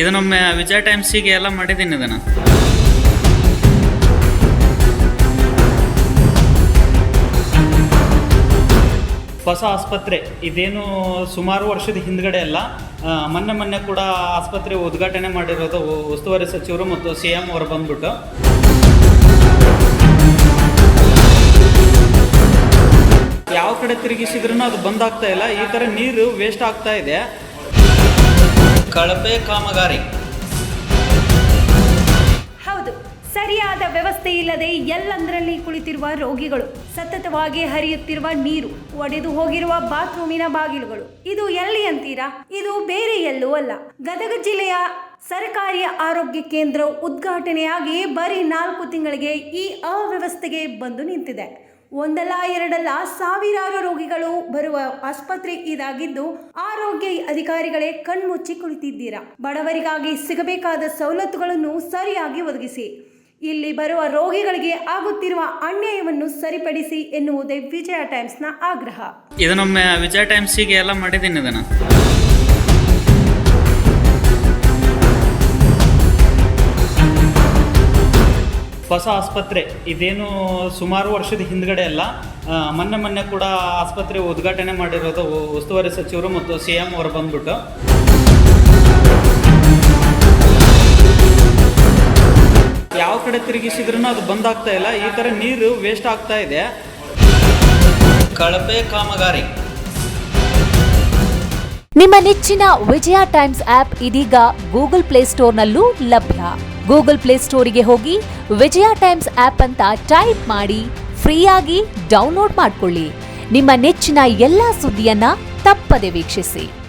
ಇದನ್ನೊಮ್ಮೆ ವಿಜಯ ಟೈಮ್ಸಿಗೆ ಎಲ್ಲ ಮಾಡಿದ್ದೀನಿ ಇದನ್ನು. ಹೊಸ ಆಸ್ಪತ್ರೆ, ಇದೇನು ಸುಮಾರು ವರ್ಷದ ಹಿಂದ್ಗಡೆ ಅಲ್ಲ ಮೊನ್ನೆ ಮೊನ್ನೆ ಕೂಡ ಆಸ್ಪತ್ರೆ ಉದ್ಘಾಟನೆ ಮಾಡಿರೋದು ಉಸ್ತುವಾರಿ ಸಚಿವರು ಮತ್ತು ಸಿ ಎಂ ಅವರು ಬಂದ್ಬಿಟ್ಟು. ಯಾವ ಕಡೆ ತಿರುಗಿಸಿದ್ರೂ ಅದು ಬಂದಾಗ್ತಾ ಇಲ್ಲ. ಈ ಥರ ನೀರು ವೇಸ್ಟ್ ಆಗ್ತಾ ಇದೆ. ಕಳಪೆ ಕಾಮಗಾರಿ. ಹೌದು, ಸರಿಯಾದ ವ್ಯವಸ್ಥೆ ಇಲ್ಲದೆ ಎಲ್ಲಂದರಲ್ಲಿ ಕುಳಿತಿರುವ ರೋಗಿಗಳು, ಸತತವಾಗಿ ಹರಿಯುತ್ತಿರುವ ನೀರು, ಒಡೆದು ಹೋಗಿರುವ ಬಾತ್ರೂಮಿನ ಬಾಗಿಲುಗಳು. ಇದು ಎಲ್ಲಿ ಅಂತೀರಾ? ಇದು ಬೇರೆ ಎಲ್ಲೂ ಅಲ್ಲ. ಗದಗ ಜಿಲ್ಲೆಯ ಸರ್ಕಾರಿ ಆರೋಗ್ಯ ಕೇಂದ್ರ ಉದ್ಘಾಟನೆಯಾಗಿ ಬರೀ ನಾಲ್ಕು ತಿಂಗಳಿಗೆ ಈ ಅವ್ಯವಸ್ಥೆಗೆ ಬಂದು ನಿಂತಿದೆ. ಒಂದಲ್ಲ ಎರಡಲ್ಲ ಸಾವಿರಾರು ರೋಗಿಗಳು ಬರುವ ಆಸ್ಪತ್ರೆ ಇದಾಗಿದ್ದು ಆರೋಗ್ಯ ಅಧಿಕಾರಿಗಳೇ ಕಣ್ಮುಚ್ಚಿ ಕುಳಿತಿದ್ದೀರಾ? ಬಡವರಿಗಾಗಿ ಸಿಗಬೇಕಾದ ಸವಲತ್ತುಗಳನ್ನು ಸರಿಯಾಗಿ ಒದಗಿಸಿ. ಇಲ್ಲಿ ಬರುವ ರೋಗಿಗಳಿಗೆ ಆಗುತ್ತಿರುವ ಅನ್ಯಾಯವನ್ನು ಸರಿಪಡಿಸಿ ಎನ್ನುವುದೇ ವಿಜಯ ಟೈಮ್ಸ್ನ ಆಗ್ರಹ. ಇದನ್ನೊಮ್ಮೆ ವಿಜಯ ಟೈಮ್ಸಿಗೆ ಎಲ್ಲ ಮಾಡಿದ್ದೀನಿ ಇದನ್ನು. ಹೊಸ ಆಸ್ಪತ್ರೆ, ಇದೇನು ಸುಮಾರು ವರ್ಷದ ಹಿಂದ್ಗಡೆ ಅಲ್ಲ ಮೊನ್ನೆ ಮೊನ್ನೆ ಕೂಡ ಆಸ್ಪತ್ರೆ ಉದ್ಘಾಟನೆ ಮಾಡಿರೋದು ಉಸ್ತುವಾರಿ ಸಚಿವರು ಮತ್ತು ಸಿ ಎಂ ಅವರು ಬಂದ್ಬಿಟ್ಟು. ಯಾವ ಕಡೆ ತಿರುಗಿಸಿದ್ರೂ ಅದು ಬಂದಾಗ್ತಾ ಇಲ್ಲ, ಈ ಥರ ನೀರು ವೇಸ್ಟ್ ಆಗ್ತಾ ಇದೆ. ಕಳಪೆ ಕಾಮಗಾರಿ. ನಿಮ್ಮ ನೆಚ್ಚಿನ ವಿಜಯ ಟೈಮ್ಸ್ ಆಪ್ ಇದೀಗ ಗೂಗಲ್ ಪ್ಲೇ ಸ್ಟೋರ್ನಲ್ಲೂ ಲಭ್ಯ. ಗೂಗಲ್ ಪ್ಲೇ ಸ್ಟೋರಿಗೆ ಹೋಗಿ ವಿಜಯ ಟೈಮ್ಸ್ ಆಪ್ ಅಂತ ಟೈಪ್ ಮಾಡಿ ಫ್ರೀಯಾಗಿ ಡೌನ್ಲೋಡ್ ಮಾಡಿಕೊಳ್ಳಿ. ನಿಮ್ಮ ನೆಚ್ಚಿನ ಎಲ್ಲ ಸುದ್ದಿಯನ್ನ ತಪ್ಪದೆ ವೀಕ್ಷಿಸಿ.